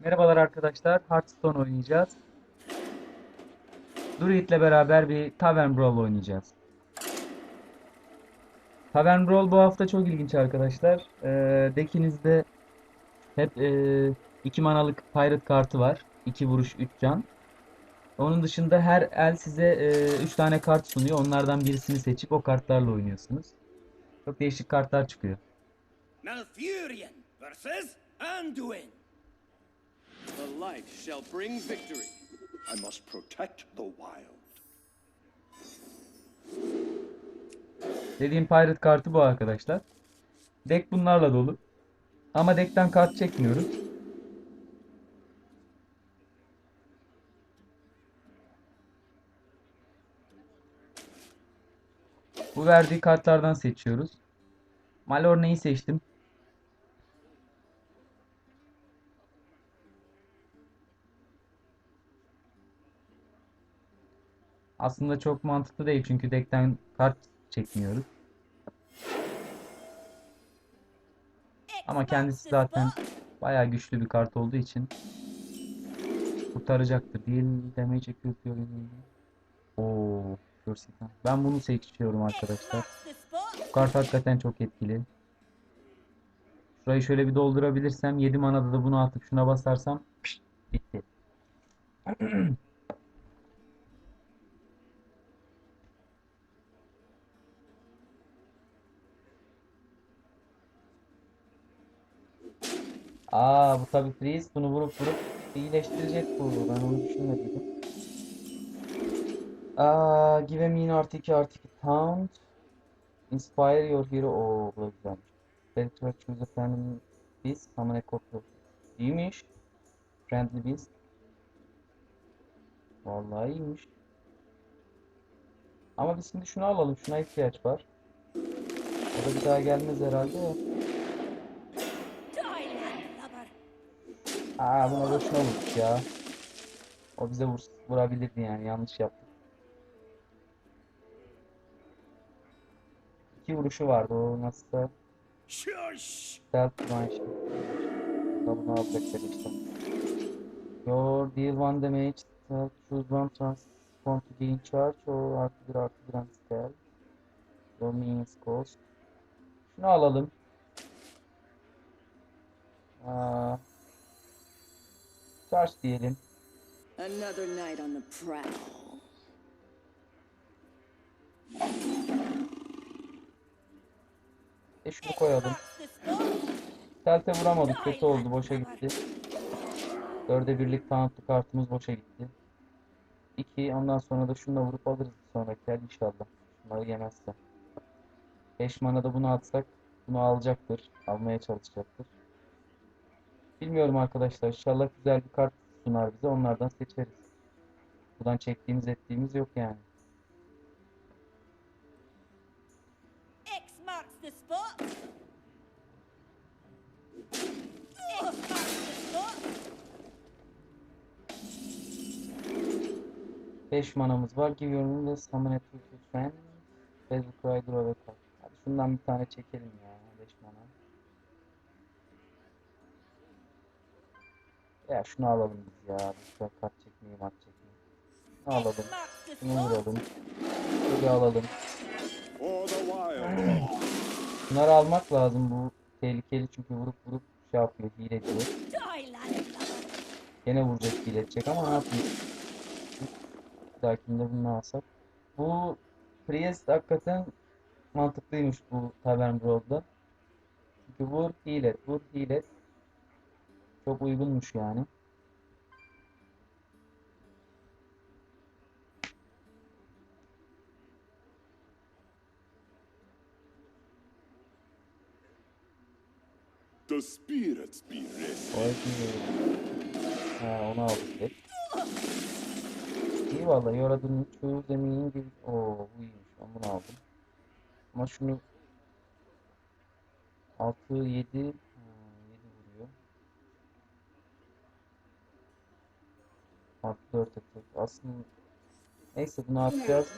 Merhabalar arkadaşlar. Hearthstone oynayacağız. Druid'le beraber bir Tavern Brawl oynayacağız. Tavern Brawl bu hafta çok ilginç arkadaşlar. Ee, deckinizde hep 2 manalık Pirate kartı var. 2 vuruş 3 can. Onun dışında her el size 3 tane kart sunuyor. Onlardan birisini seçip o kartlarla oynuyorsunuz. Çok değişik kartlar çıkıyor. Malfurion versus Anduin. The light shall bring victory. I must protect the wild. Dediğim Pirate kartı bu arkadaşlar. Deck bunlarla dolu. Ama deckten kart çekmiyoruz. Bu verdiği kartlardan seçiyoruz. Malorne'yi seçtim. Aslında çok mantıklı değil çünkü deckten kart çekmiyoruz. Ama kendisi zaten bayağı güçlü bir kart olduğu için kurtaracaktır. Değil damage equip Oo, Corsican. Ben bunu seçiyorum arkadaşlar. Bu kart hakikaten çok etkili. Şurayı şöyle bir doldurabilirsem 7 manada da bunu atıp şuna basarsam pişt, bitti. Aa bu tabi freeze. Bunu vurup vurup iyileştirecek bu. Ben onu düşünmediydim. Aa give mean artı 2 artı 2 taunt. Inspire your hero. Oo bu da güzelmiş. Character choose a friendly beast. Summon a copy. İyiymiş. Friendly beast. Vallahi iyiymiş. Ama biz şimdi şunu alalım. Şuna ihtiyaç var. O da bir daha gelmez herhalde Aa buna boşuna vurduk ya. O bize vur, vurabilirdi yani yanlış yaptık. İki vuruşu vardı o self divine şey. Da bunu alacaklar işte. Your deal one damage, self choose one transform to gain charge or artı bir artı bir spell. Your minions cost. Şunu alalım. Aa, charge diyelim. Another night on the prowl. E şunu koyalım. Telte vuramadık. Kötü oldu. Boşa gitti. Dörde birlik tanıtlı kartımız boşa gitti. İki. Ondan sonra da şununla vurup alırız sonraki el inşallah. Şunları yemezse. 5 mana da bunu atsak bunu alacaktır. Almaya çalışacaktır. Bilmiyorum arkadaşlar. İnşallah güzel bir kart sunar bize. Onlardan seçeriz. Buradan çektiğimiz ettiğimiz yok yani. 5 manamız var. Name ve summon friend. Facebook Rider over card. Hadi şundan bir tane çekelim ya. 5 mana. Ya şunu alalım biz ya. Sefer kart çekmeyi mat çekmeyi. Şunu alalım. Şunu vuralım. Şunu alalım. Bunları almak lazım. Bu tehlikeli çünkü vurup vurup şey yapıyor. Hile diyor. Gene vuracak hile edecek ama ne yapayım. Bir dahakinde bunu alsak. Bu Priest hakikaten mantıklıymış bu Tavern Brawl'da. Çünkü vur hile vur hile. Çok uygunmuş yani. The spirits be ha, onu aldık. İyi vallahi yoradın çoğu zeminin gibi. Oo bu iyiymiş. Ben bunu aldım. Ama şunu 6 7 7 vuruyor. Artı 4 atak. Aslında neyse bunu atacağız.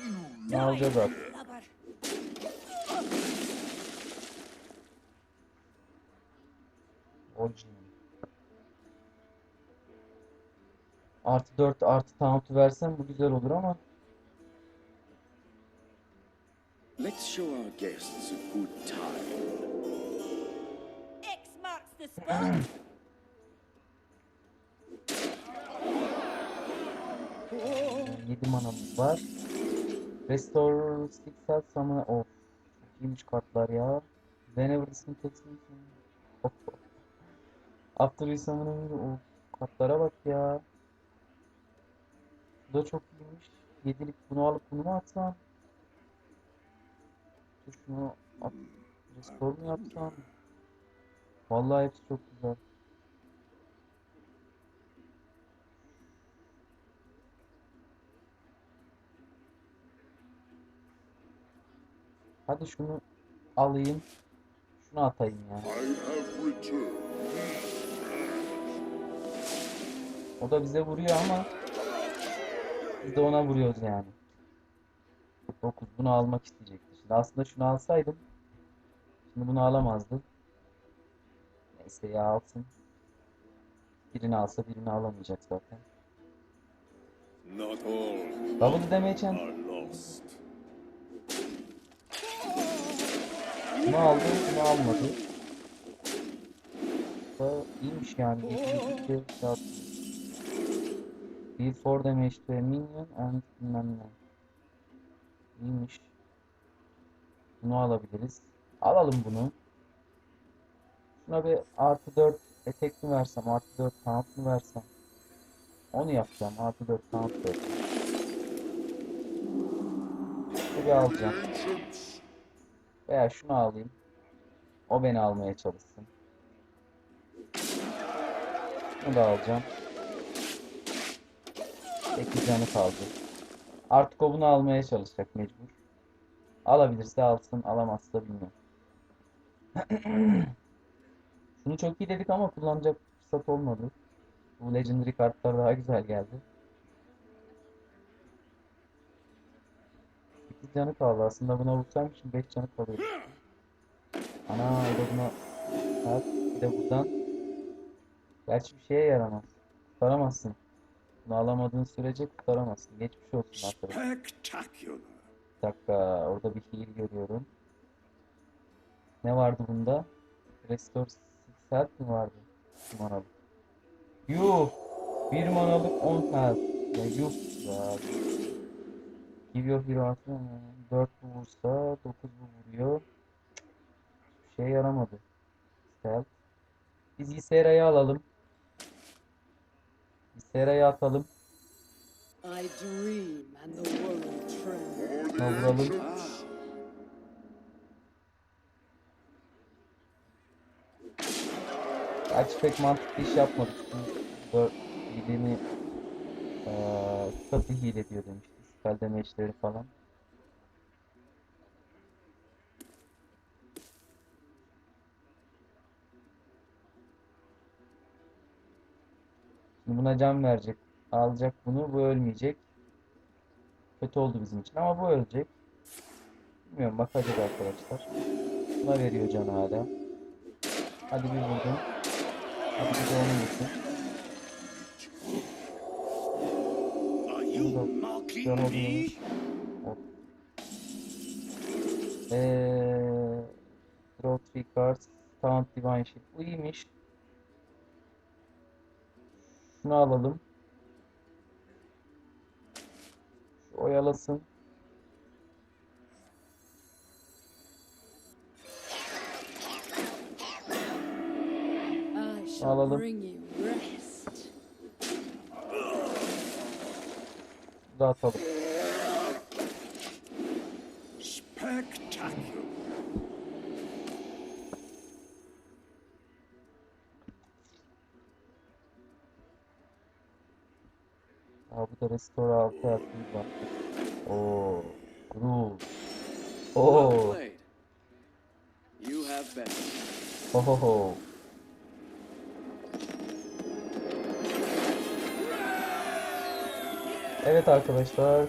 Ne alacağız artık. Artı 4 artı taunt'u versem bu güzel olur ama Let's show our guests a good time. X marks the spot. 7 manamız var. Restore Stick Cell Summon of çok kartlar ya. Whenever this takes Of. After you summon a- o kartlara bak ya. Bu da çok iyiymiş. 7'lik bunu alıp bunu mu atsam? Şunu at. Restore mu yapsam? Vallahi hepsi çok güzel. Hadi şunu alayım. Şunu atayım ya. O da bize vuruyor ama biz de ona vuruyoruz yani. 9 bunu almak isteyecekti. Şimdi aslında şunu alsaydım şimdi bunu alamazdı. Neyse ya alsın. Birini alsa birini alamayacak zaten. Double damage and are lost. bunu aldı, bunu almadı. Da iyiymiş yani. 7 shot. Deal 4 damage to minion and bilmem ne. İyiymiş. Bunu alabiliriz. Alalım bunu. Şuna bir artı 4 etek mi versem, artı 4 taunt mı versem. Onu yapacağım. Artı 4 taunt ver. Şunu bir alacağım. Veya şunu alayım. O beni almaya çalışsın. Bunu da alacağım. 8 canı kaldı. Artık o bunu almaya çalışacak mecbur. Alabilirse alsın, alamazsa bilmiyorum. Şunu çok iyi dedik ama kullanacak fırsat olmadı. Bu Legendary kartlar daha güzel geldi. Canı kaldı. Aslında buna vursam şimdi 5 canı kalıyor. Ana bir de buna evet, bir de buradan Gerçi bir şeye yaramaz. Kurtaramazsın. Bunu alamadığın sürece kurtaramazsın. Geçmiş olsun arkadaşlar. Bir dakika orada bir heal görüyorum. Ne vardı bunda? Restore Health mi vardı? Bir manalık. Yuh! Bir manalık 10 health. Ya yuh ya. Give your hero artı 4 bu vursa 9 bu vuruyor. Hiçbir şey yaramadı. Stealth. Biz Ysera'yı alalım. Ysera'yı atalım. I dream and the world trembles. For Now the vuralım. ancients. Gerçi pek mantıklı iş yapmadık. Bu dört hileni eee katı hile diyor demişti. Spell damage'leri falan. Şimdi buna can verecek. Alacak bunu. Bu ölmeyecek. Kötü oldu bizim için ama bu ölecek. Bilmiyorum bakacağız arkadaşlar. Buna veriyor can hala. Hadi bir vurdum. Hadi bir de onu vursun. Oluyormuş. Hop. Eee Draw 3 cards. Taunt Divine Shield. Bu iyiymiş. Şunu alalım. Şu oyalasın. Alalım. bring you rest. Bu da atalım. Spectacular. Aa, bu da Restore 6 yaptığımız var. Oo. Groove. Oo. Well played. You have been. Ohoho. Evet arkadaşlar.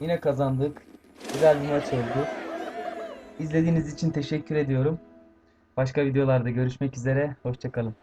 Yine kazandık. Güzel bir maç oldu. İzlediğiniz için teşekkür ediyorum. Başka videolarda görüşmek üzere. Hoşçakalın.